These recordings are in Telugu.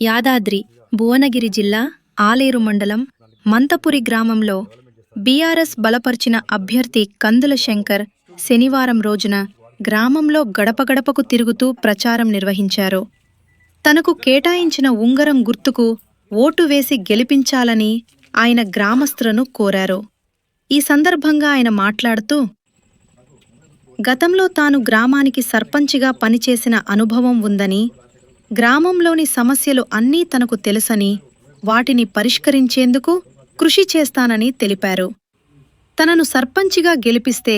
యాదాద్రి భువనగిరి జిల్లా ఆలేరు మండలం మంతపురి గ్రామంలో బీఆర్ఎస్ బలపరిచిన అభ్యర్థి కందుల శంకర్ శనివారం రోజున గ్రామంలో గడప గడపకు తిరుగుతూ ప్రచారం నిర్వహించారు. తనకు కేటాయించిన ఉంగరం గుర్తుకు ఓటు వేసి గెలిపించాలని ఆయన గ్రామస్తులను కోరారు. ఈ సందర్భంగా ఆయన మాట్లాడుతూ గతంలో తాను గ్రామానికి సర్పంచిగా పనిచేసిన అనుభవం ఉందని గ్రామంలోని సమస్యలు అన్నీ తనకు తెలుసని వాటిని పరిష్కరించేందుకు కృషి చేస్తానని తెలిపారు. తనను సర్పంచిగా గెలిపిస్తే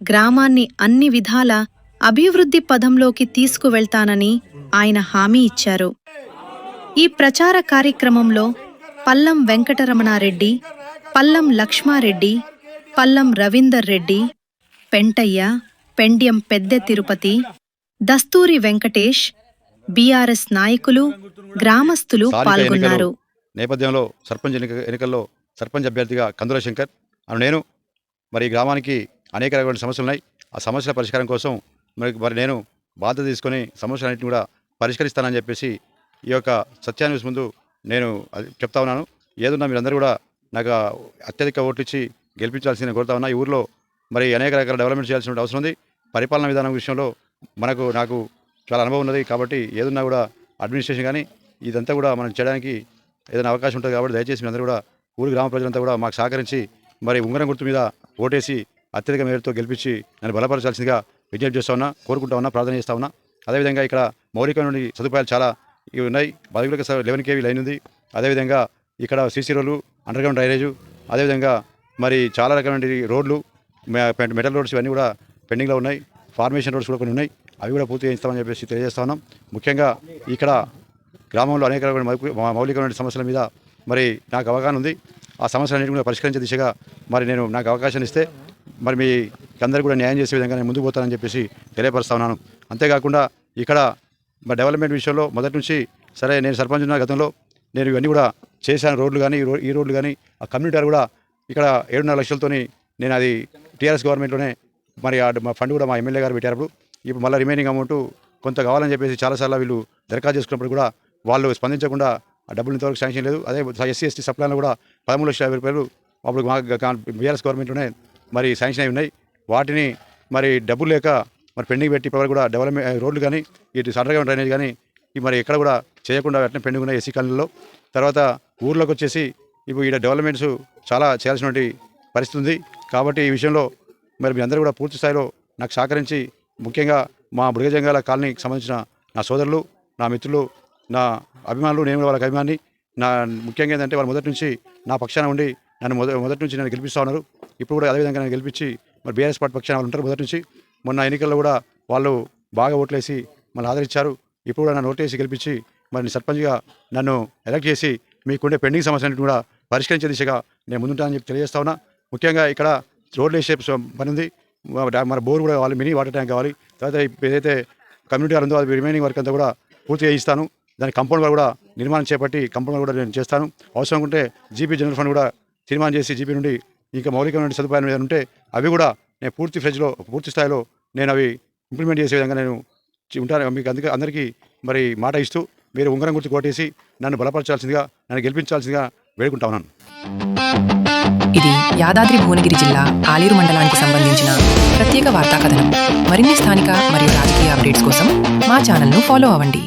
గ్రామాన్ని అన్ని విధాల అభివృద్ధి పదంలోకి తీసుకువెళ్తానని ఆయన హామీ ఇచ్చారు. ఈ ప్రచార కార్యక్రమంలో పల్లం వెంకటరమణారెడ్డి పల్లం లక్ష్మారెడ్డి పల్లం రవీందర్ రెడ్డి పెంటయ్య పెండ్యం పెద్ద తిరుపతి దస్తూరి వెంకటేష్ బీఆర్ఎస్ నాయకులు గ్రామస్తులు పాల్గొన్నారు. నేపథ్యంలో సర్పంచ్ ఎన్నిక ఎన్నికల్లో సర్పంచ్ అభ్యర్థిగా కందుల శంకర్. అను నేను మరి ఈ గ్రామానికి అనేక రకమైన సమస్యలు ఉన్నాయి. ఆ సమస్యల పరిష్కారం కోసం మరి మరి నేను బాధ్యత తీసుకొని సమస్యలన్నింటిని కూడా పరిష్కరిస్తానని చెప్పేసి ఈ యొక్క సత్యాన్యూస్ ముందు నేను అది చెప్తా ఉన్నాను. ఏదున్నా మీరందరూ కూడా నాకు అత్యధిక ఓట్లు ఇచ్చి గెలిపించాల్సిన కోరుతా ఉన్నా. ఈ ఊర్లో మరి అనేక రకాల డెవలప్మెంట్ చేయాల్సిన అవసరం ఉంది. పరిపాలన విధానం విషయంలో మనకు నాకు చాలా అనుభవం ఉన్నది కాబట్టి ఏదున్నా కూడా అడ్మినిస్ట్రేషన్ కానీ ఇదంతా కూడా మనం చేయడానికి ఏదైనా అవకాశం ఉంటుంది కాబట్టి దయచేసి అందరూ కూడా ఊరి గ్రామ ప్రజలంతా కూడా మాకు సహకరించి మరి ఉంగరం గుర్తు మీద ఓటేసి అత్యధిక మేరతో గెలిపించి నన్ను బలపరచాల్సిందిగా విజ్ఞప్తి చేస్తా ఉన్నా కోరుకుంటా ఉన్నా ప్రార్థన చేస్తా ఉన్నా. అదేవిధంగా ఇక్కడ మౌలికమైన సదుపాయాలు చాలా ఇవి ఉన్నాయి. బదుగులకు లెవెన్ కేవీ లైన్ ఉంది. అదేవిధంగా ఇక్కడ సీసీ రోడ్లు అండర్ గ్రౌండ్ డ్రైనేజు అదేవిధంగా మరి చాలా రకమైన రోడ్లు పె- మెటల్ రోడ్స్ ఇవన్నీ కూడా పెండింగ్లో ఉన్నాయి. ఫార్మేషన్ రోడ్స్ కూడా కొన్ని ఉన్నాయి. అవి కూడా పూర్తి చేయిస్తామని చెప్పేసి తెలియజేస్తా ముఖ్యంగా ఇక్కడ గ్రామంలో అనేక రకమైన మౌలికమైన సమస్యల మీద మరి నాకు అవగాహన ఉంది. ఆ సమస్యలన్నింటినీ కూడా పరిష్కరించే దిశగా మరి నేను నాకు అవకాశం ఇస్తే మరి మీ అందరికీ కూడా న్యాయం చేసే విధంగా నేను ముందుకు పోతానని చెప్పేసి తెలియపరుస్తా ఉన్నాను. అంతేకాకుండా ఇక్కడ మరి డెవలప్మెంట్ విషయంలో మొదటి నుంచి సరే నేను సర్పంచ్ ఉన్న గతంలో నేను ఇవన్నీ కూడా చేశాను. రోడ్లు కానీ ఈ ఈ రోడ్లు కానీ ఆ కమ్యూనిటీ కూడా ఇక్కడ ఏడున్నర లక్షలతోని నేను అది టీఆర్ఎస్ గవర్నమెంట్లోనే మరి ఆ మా ఫండ్ కూడా మా ఎమ్మెల్యే గారు పెట్టారు ఇప్పుడు మళ్ళీ రిమైనింగ్ అమౌంట్ కొంత కావాలని చెప్పేసి చాలాసార్లు వీళ్ళు దరఖాస్తు చేసుకున్నప్పుడు కూడా వాళ్ళు స్పందించకుండా ఆ డబ్బులు ఇంతవరకు శాంక్షన్ లేదు. అదే ఎస్సీ ఎస్టీ సప్లాన్లో కూడా పదమూడు లక్షల యాభై రూపాయలు అప్పుడు మా బీఆర్ఎస్ గవర్నమెంట్లోనే మరి శాంక్షన్ అయి ఉన్నాయి. వాటిని మరి డబ్బులు లేక మరి పెండింగ్ పెట్టి ఇప్పటివరకు కూడా డెవలప్మెంట్ రోడ్లు కానీ ఇటు సడర్గా డ్రైనేజ్ కానీ మరి ఎక్కడ కూడా చేయకుండా వెంటనే పెండింగ్ ఉన్నాయి ఎస్సీ కాలనీలో. తర్వాత ఊర్లోకి వచ్చేసి ఇప్పుడు ఇక్కడ డెవలప్మెంట్స్ చాలా చేయాల్సినటువంటి పరిస్థితి ఉంది. కాబట్టి ఈ విషయంలో మరి మీ అందరూ కూడా పూర్తి స్థాయిలో నాకు సహకరించి ముఖ్యంగా మా మృగజంగాల కాలనీకి సంబంధించిన నా సోదరులు నా మిత్రులు నా అభిమానులు నేను వాళ్ళకి అభిమాని. నా ముఖ్యంగా ఏంటంటే వాళ్ళు మొదటి నుంచి నా పక్షాన ఉండి నన్ను మొద మొదటి నుంచి నన్ను గెలిపిస్తూ ఉన్నారు. ఇప్పుడు కూడా అదేవిధంగా నన్ను గెలిపించి మరి బీఆర్ఎస్ పార్టీ పక్షాన వాళ్ళు ఉంటారు మొదటి నుంచి. మొన్న ఎన్నికల్లో కూడా వాళ్ళు బాగా ఓట్లేసి మళ్ళీ ఆదరించారు ఇప్పుడు కూడా నన్ను ఓట్లేసి గెలిపించి మరి సర్పంచ్గా నన్ను ఎలక్ట్ చేసి మీకుండే పెండింగ్ సమస్యలను కూడా పరిష్కరించే దిశగా నేను ముందుంటానని చెప్పి తెలియజేస్తా ఉన్నా. ముఖ్యంగా ఇక్కడ రోడ్లు వేసే పని ఉంది మన బోర్ కూడా కావాలి మినీ వాటర్ ట్యాంక్ కావాలి. తర్వాత ఏదైతే కమ్యూనిటీ ఉందో అది రిమైనింగ్ వర్క్ అంతా కూడా పూర్తి చేయిస్తాను. దాని కంపౌండ్ కూడా నిర్మాణం చేపట్టి కంపౌండ్ కూడా నేను చేస్తాను. అవసరం ఉంటే జీపీ జనరల్ ఫండ్ కూడా తీర్మానం చేసి జీపీ నుండి ఇంకా మౌలికమైన సదుపాయాలు ఏదైనా ఉంటే అవి కూడా నేను పూర్తి ఫ్రెజ్లో పూర్తి స్థాయిలో నేను అవి ఇంప్లిమెంట్ చేసే విధంగా నేను ఉంటాను. మీకు అందుకే అందరికీ మరి మాట ఇస్తూ మీరు ఉంగరం గుర్తు కొట్టేసి నన్ను బలపరచాల్సిందిగా నన్ను గెలిపించాల్సిందిగా వేడుకుంటా ఉన్నాను. ఇది యాదాద్రి భువనగిరి జిల్లా ఆలేరు మండలానికి సంబంధించిన ప్రత్యేక వార్తా కథనం. మరిన్ని స్థానిక మరియు రాజకీయ అప్డేట్స్ కోసం మా ఛానల్ను ఫాలో అవ్వండి.